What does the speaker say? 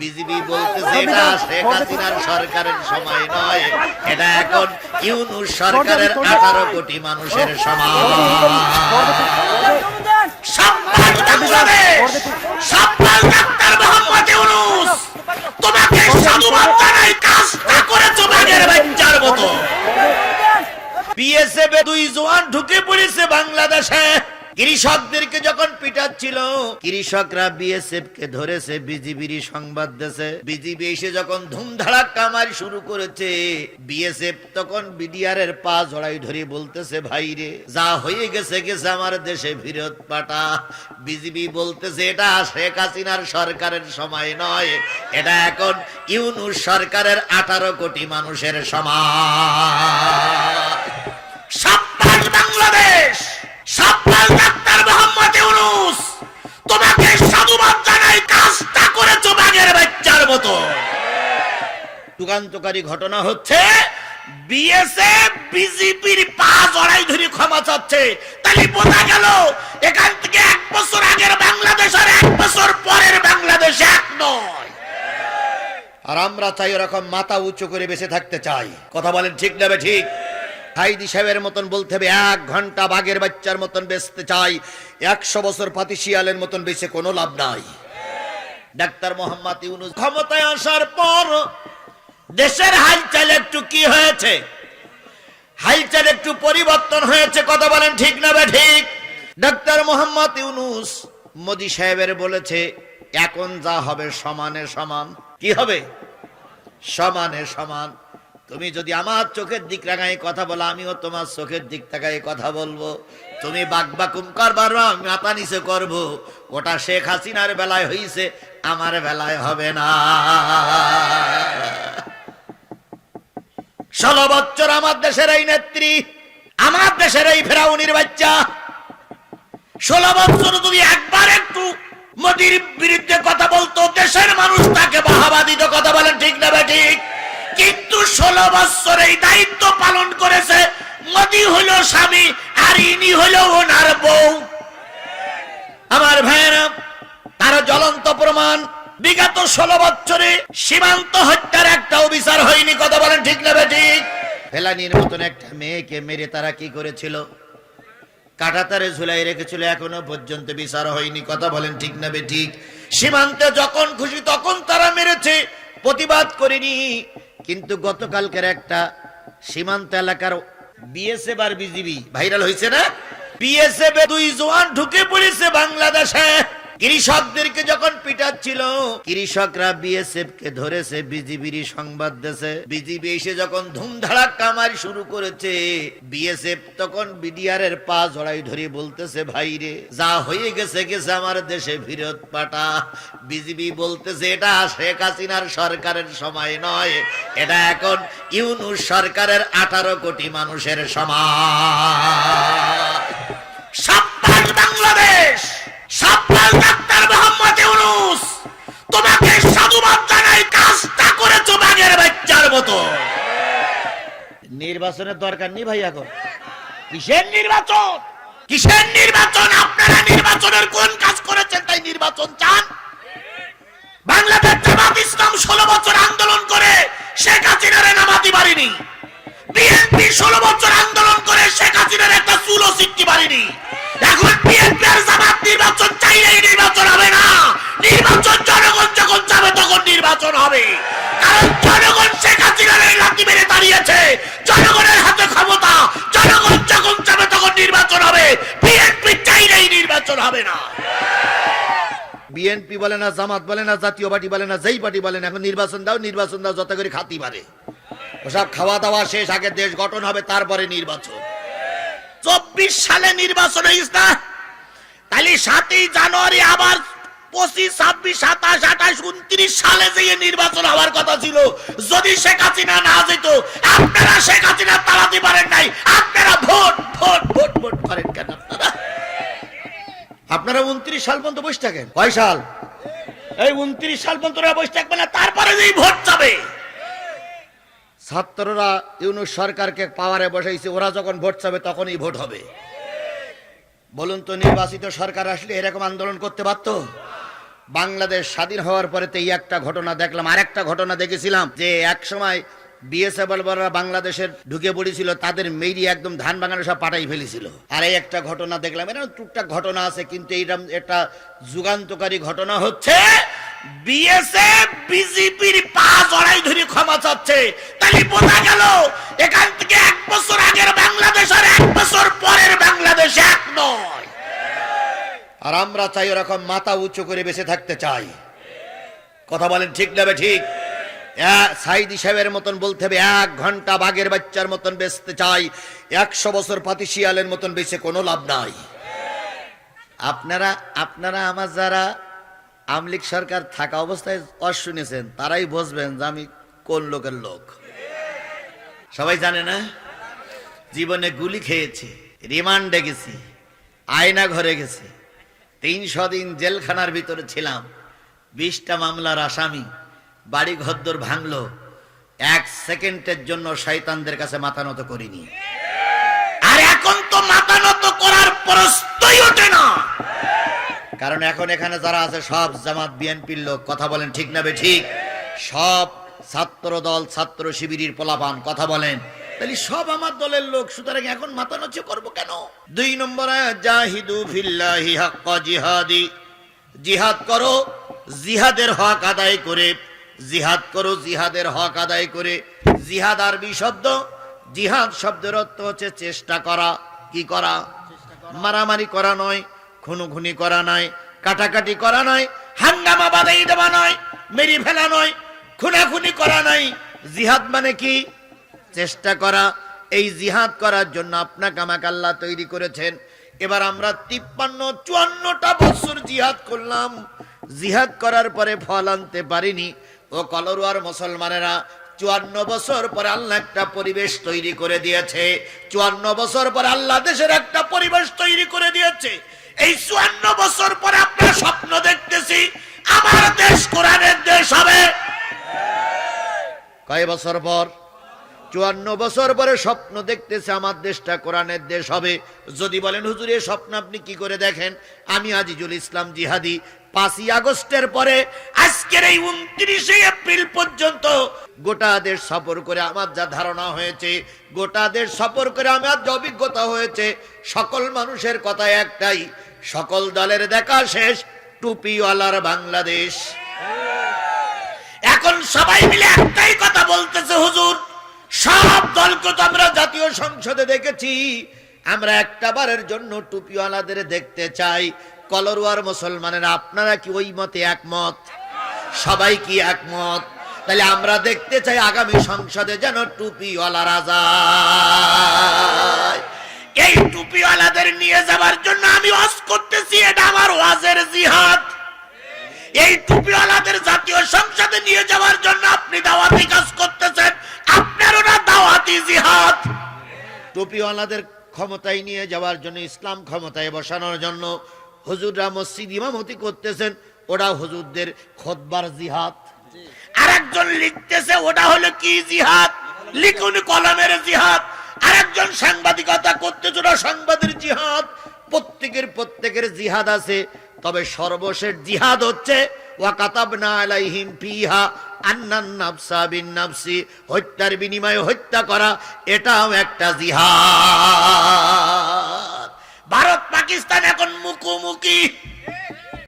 BGB বলতেছে এটা শেখ হাসিনার সরকারের সময় নয় এটা এখন ইউনুস সরকারের আঠারো কোটি মানুষের। বিএসএফ এ দুই জওয়ান ঢুকে পড়েছে বাংলাদেশে। কৃষকদেরকে যখন পিটাচ্ছিল, কৃষকরা বিএসএফ কে ধরেছে, বিজিবির সংবাদ বিজিবি এসে যখন শুরু করেছে, বিএসএফ তখন বিডিআর এর পা জড়াই ধরে বলতেছে ভাইরে যা হয়ে গেছে গেছে আমার দেশে ফিরত পাঠা বিজিবি বলতেছে, এটা শেখ হাসিনার সরকারের সময় নয়, এটা এখন ইউনুস সরকারের আঠারো কোটি মানুষের সমাজ যুগান্তকারী ঘটনা হচ্ছে মাথা উঁচু করে বেঁচে থাকতে চাই। কথা বলেন ঠিক নেবে ঠিক? হাইদি সাহেবের মতন বলতে হবে, এক ঘণ্টা বাঘের বাচ্চার মতন বেচতে চাই। একশো বছর পাতি শিয়ালের মতন বেঁচে কোনো লাভ নাই। ডাক্তার মোহাম্মদ ইউনুস ক্ষমতায় আসার পর দেশের হালচাল একটু কি হয়েছে? হালচাল একটু পরিবর্তন হয়েছে, কথা বলেন ঠিক না বে ঠিক? ডাক্তার মোহাম্মদ ইউনুস মোদি সাহেবের বলেছে, এখন যা হবে সমানে সমান। কি হবে? সমানে সমান। তুমি যদি আমার চোখের দিক রাগাই কথা বলো, আমিও তোমার চোখের দিক তাকাই কথা বলব। তুমি বাকবাকুম করবার আমি মাথা নিচে করব। ওটা শেখ হাসিনার বেলায় হইছে, আমার বেলায় হবে না। ষোলো বছর আমার দেশের এই নেত্রী, আমার দেশের এই ফেরাউনির বাচ্চা। ষোলো বছর যদি একবার একটু মোদির বিরুদ্ধে কথা বলতো, দেশের মানুষ তাকে বাহাবা দিত কথা বলেন, ঠিক না ঠিক? কিন্তু ষোলো বছর এই দায়িত্ব পালন করেছে, মোদি হলো স্বামী আর ইনি হলো ওনার বউ। আমার ভাইয়েরা, তারা জ্বলন্ত প্রমাণ বিগত ষোলো বছরে সীমান্ত হত্যার একটাও বিচার হয়নি, কথা বলেন ঠিক না ঠিক ফেলানির মতন একটা মেয়েকে মেরে তারা কি করেছিল? কাটাতারে ঝুলাই রেখেছিল, এখনও পর্যন্ত বিচার হয়নি, কথা বলেন ঠিক না ঠিক সীমান্তে যখন খুশি তখন তারা মেরেছে, প্রতিবাদ করেনি। কিন্তু গতকালকের একটা সীমান্ত এলাকার বিএসএফ আর বিজিবি ভাইরাল হয়েছে না? বিএসএফ দুই জওয়ান ঢুকে পড়েছে বাংলাদেশে। কৃষকদেরকে যখন পিটাচ্ছিল, কৃষকরা বিএসএফ কে ধরেছে, বিজিবির সংবাদ দেশে বিজিবি এসে যখন ধুমধাড়াক কামার শুরু করেছে, বিএসএফ তখন বিডিআর এর পা জড়াই ধরে বলতেছে ভাইরে যা হয়ে গেছে গেছে আমার দেশে ফিরত পাঠা বিজিবি বলতেছে, এটা শেখ হাসিনার সরকারের সময় নয়, এটা এখন ইউনুস সরকারের আঠারো কোটি মানুষের সমাজ। সাব্বাস বাংলাদেশ! সাব্বাস ডাক্তার মোহাম্মদ ইউনূস তোমাকে সাধুবাদ জানাই কাজটা করেছ বাঘের বাচ্চার মতো। নির্বাচনের দরকার নেই ভাই এখন কিসের নির্বাচন? কিসের নির্বাচন? আপনারা নির্বাচনের কোন কাজ করেছেন তাই নির্বাচন চান? বাংলাদেশ জামাত ইসলাম ষোলো বছর আন্দোলন করে শেখ হাসিনার নামাতে পারিনি বিএনপি ষোলো বছর আন্দোলন করে শেখ হাসিনার একটা চুলো সিটতে পারিনি এখন বিএনপি দাঁড়িয়েছে। জনগণের হাতে ক্ষমতা, জনগণ যখন যাবে তখন নির্বাচন হবে। বিএনপি চাইলেই নির্বাচন হবে না। বিএনপি বলে না, জামাত বলে না, জাতীয় পার্টি বলে না, যেই পার্টি বলে না, এখন নির্বাচন দাও নির্বাচন দাও, যত করে খাতি পারে ওসব খাওয়া দাওয়া শেষ, আগে দেশ গঠন হবে, তারপরে নির্বাচন। চব্বিশ সালে নির্বাচন হয়েছে তাহলে সাতই জানুয়ারি আবার পঁচিশ, ছাব্বিশ, সাতাশ আপনারা উনত্রিশ সাল পর্যন্ত বসে থাকেন। কয় সাল? এই উনত্রিশ সাল পর্যন্ত বসে থাকবে না, তারপরে যেই ভোট যাবে। ছাত্ররা ইউনুস সরকারকে পাওয়ারে বসাইছে, ওরা যখন ভোট চাবে তখনই ভোট হবে। বলুন তো, নির্বাচিত সরকার আসলে এরকম আন্দোলন করতে পারতো? বাংলাদেশ স্বাধীন হওয়ার পরে এই একটা ঘটনা দেখলাম আর একটা ঘটনা দেখেছিলাম যে এক সময় বিএসএফ বাংলাদেশের ঢুকে পড়েছিল, তাদের মেরি একদম ধান বাগানে সব পাঠাই ফেলেছিল। আর এই একটা ঘটনা দেখলাম, এরকম টুকটাক ঘটনা আছে, কিন্তু এইরকম একটা যুগান্তকারী ঘটনা হচ্ছে, বিএসএফ, বিজেপির পা জড়াই ধরে ক্ষমা চাচ্ছে। তাহলে বোঝা গেল, এখান আমরা চাই ওরকম মাথা উঁচু করে বেঁচে থাকতে চাই। কথা বলেন ঠিক নেবে ঠিক? সাইদি সাহেবের মতন বলতে হবে, এক ঘণ্টা বাঘের বাচ্চার মতন বেচতে চাই, একশো বছর পাতি শিয়ালের মতন বেঁচে কোনো লাভ নাই। আপনারা আপনারা আমার যারা আমলিক সরকার থাকা অবস্থায় অস শুনেছেন, তারাই বুঝবেন যে আমি কোন লোকের লোক। সবাই জানে না? জীবনে গুলি খেয়েছি, রিমান্ডে গেছি, আয়না ঘরে গেছি তিনশো দিন জেলখানার ভিতরে ছিলাম। বিশটা মামলার আসামি, বাড়ি ঘরদোর ভাঙলো। এক সেকেন্ডের জন্য শয়তানদের কাছে মাথা নত করিনি। আর এখন তো মাথা নত করার প্রশ্নই ওঠে না। কারণ এখন এখানে যারা আছে, সব জামাত, বিএনপির লোক। কথা বলেন ঠিক না বে ঠিক? সব ছাত্র দল ছাত্র শিবিরের পোলাপান। কথা বলেন তাহলে সব আমার দলের লোক, সুতরাং এখন মাথা নচ্ছে করব কেন? দুই নম্বরে জাহিদু ফিল্লাহি হাক্কা জিহাদি। জিহাদ করো, জিহাদের হক আদায় করে। জিহাদ করো, জিহাদের হক আদায় করে। জিহাদ আরবি শব্দ, জিহাদ শব্দের অর্থ হচ্ছে চেষ্টা করা। কি করা? মারামারি করা নয়, খুনোখুনি করা নয়, কাটাকাটি করা নয়, হাঙ্গামা বাদাই দেওয়া নয়, মেরি ফেলা নয়, খুনাখুনি করা নাই জিহাদ মানে কি? চেষ্টা করা, এই জিহাদ করার জন্য আপনাকে আমাকে আল্লাহ তৈরি করেছেন। এবার আমরা তিপ্পান্ন, চুয়ান্নটা বছর জিহাদ করলাম। জিহাদ করার পরে ফল আনতে পারিনি। ও কলরুয়ার মুসলমানেরা, চুয়ান্ন বছর পরে আল্লাহ একটা পরিবেশ তৈরি করে দিয়েছে। চুয়ান্ন বছর পরে আল্লাহ দেশের একটা পরিবেশ তৈরি করে দিয়েছে। এই চুয়ান্ন বছর পরে আপনার স্বপ্ন দেখতেছি, আমার দেশ কোরআনের দেশ হবে। কয় বছর পর? চুয়ান্ন বছর পরে স্বপ্ন দেখতেছে আমার দেশটা, কোরআনের দেশ হবে। যদি বলেন, হুজুর, এই স্বপ্ন আপনি কি করে দেখেন? আমি আজিজুল ইসলাম জিহাদি। পাঁচই আগস্টের পরে, আজকের এই উনত্রিশে এপ্রিল পর্যন্ত গোটা দেশ সফর করে আমার যা ধারণা হয়েছে, গোটা দেশ সফর করে আমার যা অভিজ্ঞতা হয়েছে, সকল মানুষের কথা একটাই, সকল দলের দেখা শেষ, টুপিওয়ালার বাংলাদেশ। এখন সবাই মিলে একটাই কথা বলতেছে, হুজুর সব দলকে তো আমরা জাতীয় সংসদে দেখেছি। আমরা একটা বারের জন্য টুপিওয়ালাদের দেখতে চাই। কলরুয়ার মুসলমানের, আপনারা কি ওই মতে একমত? সবাই কি একমত? তাহলে আমরা দেখতে চাই আগামী সংসদে যেন টুপিওয়ালা রাজা এই টুপিওয়ালাদের নিয়ে যাবার জন্য আমি ওয়াজ করতেছি, এটা আমার ওয়াজের জিহাদ। এই টুপিওয়ালাদের জাতীয় সংসদে নিয়ে যাওয়ার জন্য আপনি দাওয়াতি কাজ করতেছেন। জিহাদ টুপিওয়ালাদের ক্ষমতায় নিয়ে যাওয়ার জন্য ইসলাম ক্ষমতায় বসানোর জন্য হুজুররা মসজিদ ইমামতি করতেছেন ওরা হুজুরদের খোদবার জিহাদ। আরেকজন লিখতেছে ওটা হলো কি জিহাদ? লিখুন কলমের জিহাদ। আরেকজন সাংবাদিকতা করতেছে ওটা সাংবাদের জিহাদ। প্রত্যেকের প্রত্যেকের জিহাদ আছে তবে সর্বশেষ জিহাদ হচ্ছে ওয়াকাতাবনা আলাইহিম ফিহা আন্নান নাফসা বিন নাফসি, হত্যার বিনিময়ে হত্যা করা, এটাও একটা জিহাদ। ভারত পাকিস্তান এখন মুখোমুখি।